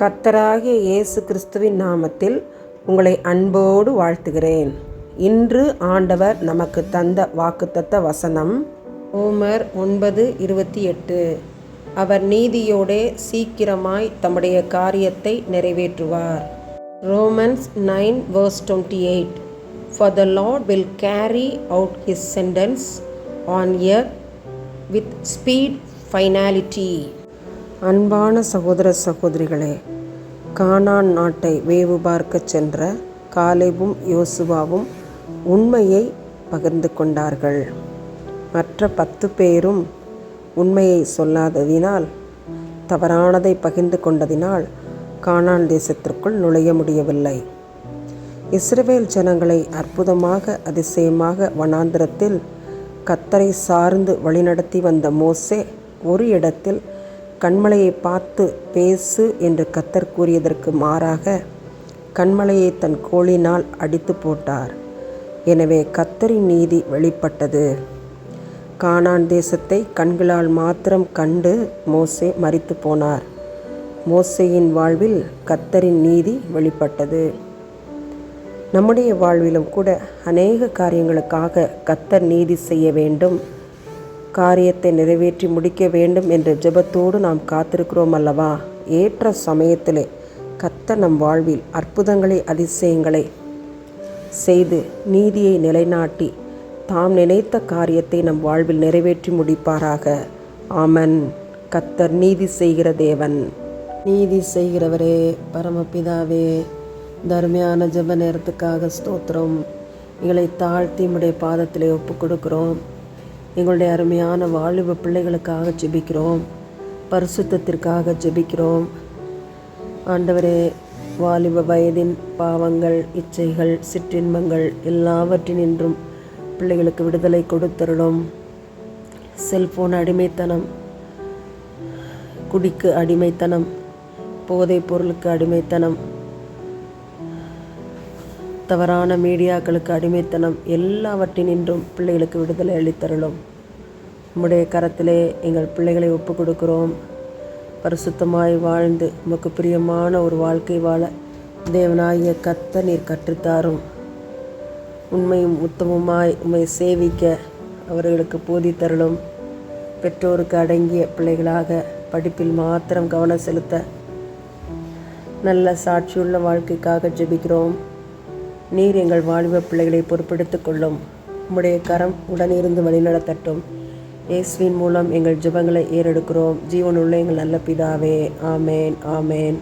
கத்தராகிய இயேசு கிறிஸ்துவின் நாமத்தில் உங்களை அன்போடு வாழ்த்துகிறேன். இன்று ஆண்டவர் நமக்கு தந்த வாக்குத்தத்த வசனம் ஓமர் ஒன்பது இருபத்தி எட்டு. அவர் நீதியோடே சீக்கிரமாய் தம்முடைய காரியத்தை நிறைவேற்றுவார். Romans nine verse twenty eight. For the Lord will carry out his sentence on earth with speed finality அன்பான சகோதர சகோதரிகளே கானான் நாட்டை வேவு பார்க்கச் சென்ற காலேபும் யோசுவாவும் உண்மையை பகிர்ந்து கொண்டார்கள். மற்ற பத்து பேரும் உண்மையை சொல்லாததினால் தவறானதை பகிர்ந்து கொண்டதினால் கானான் தேசத்திற்குள் நுழைய முடியவில்லை. இஸ்ரவேல் ஜனங்களை அற்புதமாக அதிசயமாக வனாந்திரத்தில் கத்தரை சார்ந்து வழிநடத்தி வந்த மோசே ஒரு இடத்தில் கண்மலையை பார்த்து பேசு என்று கத்தர் கூறியதற்கு மாறாக கண்மலையை தன் கோளினால் அடித்து போட்டார். எனவே கத்தரின் நீதி வெளிப்பட்டது. கானான் தேசத்தை கண்களால் மாத்திரம் கண்டு மோசே மறித்து போனார். மோசேயின் வாழ்வில் கத்தரின் நீதி வெளிப்பட்டது. நம்முடைய வாழ்விலும் கூட அநேக காரியங்களுக்காக கத்தர் நீதி செய்ய வேண்டும். காரியத்தை நிறைவேற்றி முடிக்க வேண்டும் என்ற ஜெபத்தோடு நாம் காத்திருக்கிறோம் அல்லவா? ஏற்ற சமயத்திலே கத்த நம் வாழ்வில் அற்புதங்களை அதிசயங்களை செய்து நீதியை நிலைநாட்டி தாம் நினைத்த காரியத்தை நம் வாழ்வில் நிறைவேற்றி முடிப்பாராக. ஆமன். கத்தர் நீதி செய்கிற தேவன். நீதி செய்கிறவரே பரமபிதாவே தர்மையான ஜெப நேரத்துக்காக ஸ்தோத்திரம். எங்களை தாழ்த்தி உடைய பாதத்திலே ஒப்பு கொடுக்கிறோம் எங்களுடைய அருமையான வாலிப பிள்ளைகளுக்காக ஜெபிக்கிறோம். பரிசுத்தத்திற்காக ஜெபிக்கிறோம். ஆண்டவரே வாலிப வயதின் பாவங்கள் இச்சைகள் சிற்றின்பங்கள் எல்லாவற்றினின்றும் பிள்ளைகளுக்கு விடுதலை கொடுத்தருளும். செல்போன் அடிமைத்தனம் குடிக்கு அடிமைத்தனம் போதைப் பொருளுக்கு அடிமைத்தனம் தவறான மீடியாக்களுக்கு அடிமைத்தனம் எல்லாவற்றினின்றும் பிள்ளைகளுக்கு விடுதலை அளித்தருளும். நம்முடைய கரத்திலே எங்கள் பிள்ளைகளை ஒப்பு கொடுக்கிறோம் பரிசுத்தமாய் வாழ்ந்து உமக்கு பிரியமான ஒரு வாழ்க்கை வாழ தேவனாகிய கத்த நீர் கற்றுத்தாரும். உண்மையும் உத்தமமாய் உண்மை சேவிக்க அவர்களுக்கு போதித்தருளும். பெற்றோருக்கு அடங்கிய பிள்ளைகளாக படிப்பில் மாத்திரம் கவனம் செலுத்த நல்ல சாட்சியுள்ள வாழ்க்கைக்காக ஜெபிக்கிறோம். நீர் எங்கள் வாலிப பிள்ளைகளை பொறுப்பெடுத்துக் கொள்ளும். உம்முடைய கரம் உடனிருந்து வழிநடத்தட்டும். இயேசுவின் மூலம் எங்கள் ஜெபங்களை ஏறெடுக்கிறோம். ஜீவனுள்ள எங்கள் நல்ல பிதாவே. ஆமேன் ஆமேன்.